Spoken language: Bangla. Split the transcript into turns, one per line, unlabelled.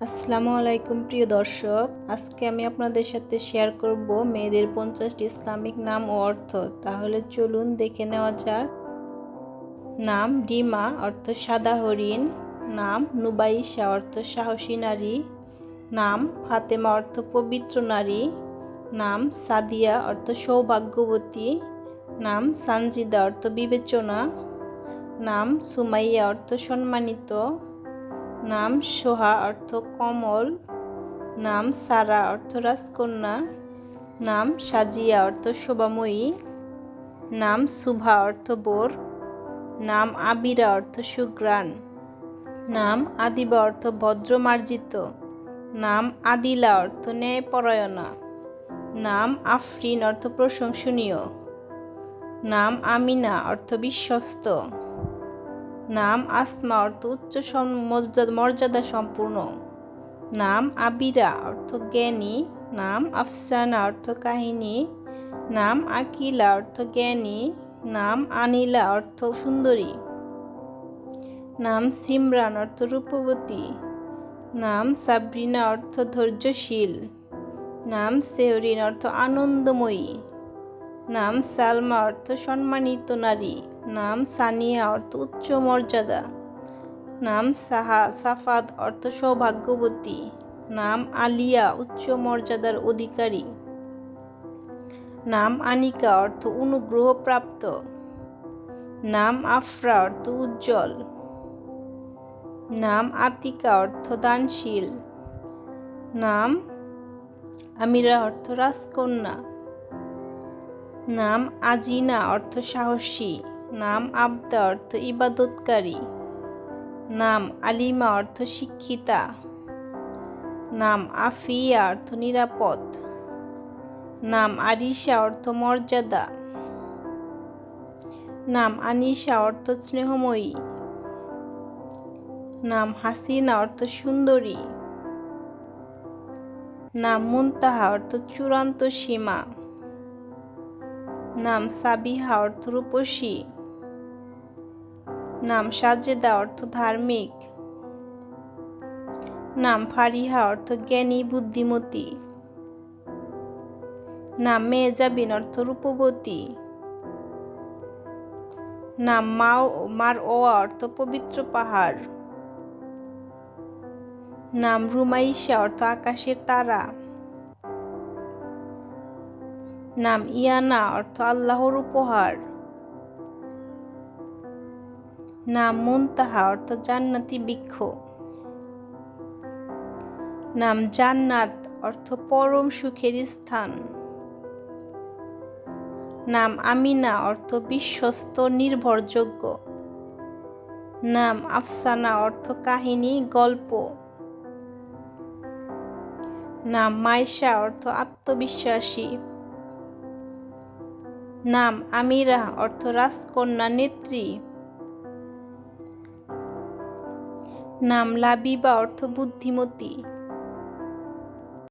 আসসালামু আলাইকুম প্রিয় দর্শক। আজকে আমি আপনাদের সাথে শেয়ার করব মেয়েদের পঞ্চাশটি ইসলামিক নাম ও অর্থ। তাহলে চলুন দেখে নেওয়া যাক। নাম ডিমা, অর্থ সাদা হরিণ। নাম নুবাইশা, অর্থ সাহসী নারী। নাম ফাতেমা, অর্থ পবিত্র নারী। নাম সাদিয়া, অর্থ সৌভাগ্যবতী। নাম সানজিদা, অর্থ বিবেচনা। নাম সুমাইয়া, অর্থ সম্মানিত। নাম সোহা অর্থ কমল, নাম সারা অর্থ রাজকন্যা, নাম সাজিয়া অর্থ শোভাময়ী, নাম সুভা অর্থ বোর, নাম আবিরা অর্থ সুগ্রাণ, নাম আদিবা অর্থ ভদ্রমার্জিত, নাম আদিলা অর্থ ন্যায়পরায়ণা, নাম আফরিন অর্থ প্রশংসনীয়, নাম আমিনা অর্থ বিশ্বস্ত। নাম আসমা অর্থ উচ্চ মর্যাদা সম্পূর্ণ। নাম আবিরা অর্থ জ্ঞানী। নাম আফসানা অর্থ কাহিনী। নাম আকিলা অর্থ জ্ঞানী। নাম আনিলা অর্থ সুন্দরী। নাম সিমরান অর্থ রূপবতী। নাম সাবরিনা অর্থ ধৈর্যশীল। নাম সেহরিন অর্থ আনন্দময়ী। নাম সালমা অর্থ সম্মানিত নারী, নাম সানিয়া অর্থ উচ্চ মর্যাদা, নাম সাহা সাফাদ অর্থ সৌভাগ্যবতী, নাম আলিয়া উচ্চ মর্যাদার অধিকারী, নাম আনিকা অর্থ অনুগ্রহপ্রাপ্ত, নাম আফরা অর্থ উজ্জ্বল, নাম আতিকা অর্থ দানশীল, নাম আমিরা অর্থ রাজকন্যা নাম আজিনা, অর্থ সাহসী। নাম আবদা, অর্থ ইবাদতকারী। নাম আলিমা, অর্থ শিক্ষিতা। নাম আফিয়া, অর্থ নিরাপদ। নাম আরিশা, অর্থ মর্যাদা। নাম আনিশা, অর্থ স্নেহময়ী। নাম হাসিনা, অর্থ সুন্দরী। নাম মুনতাহা, অর্থ চূড়ান্ত সীমা। নাম সাবিহা অর্থ রূপসী। নাম সাজেদা অর্থ ধার্মিক। নাম ফারিহা অর্থ জ্ঞানী, বুদ্ধিমতী। নাম মেজাবিন অর্থ রূপবতী। নাম মাও, মার ওয়া অর্থ পবিত্র পাহাড়। নাম রুমাইশা অর্থ আকাশের তারা। নাম ইয়ানা, অর্থ আল্লাহর উপহার। নাম মুনতাহা, অর্থ জান্নাতি বৃক্ষ। নাম জান্নাত, অর্থ পরম সুখের স্থান। নাম আমিনা, অর্থ বিশ্বস্ত নির্ভরযোগ্য। নাম আফসানা, অর্থ কাহিনী, গল্প। নাম মাইশা অর্থ আত্মবিশ্বাসী। নাম আমিরা অর্থ রাজকন্যা নেত্রী। নাম লাবিবা অর্থ বুদ্ধিমতী।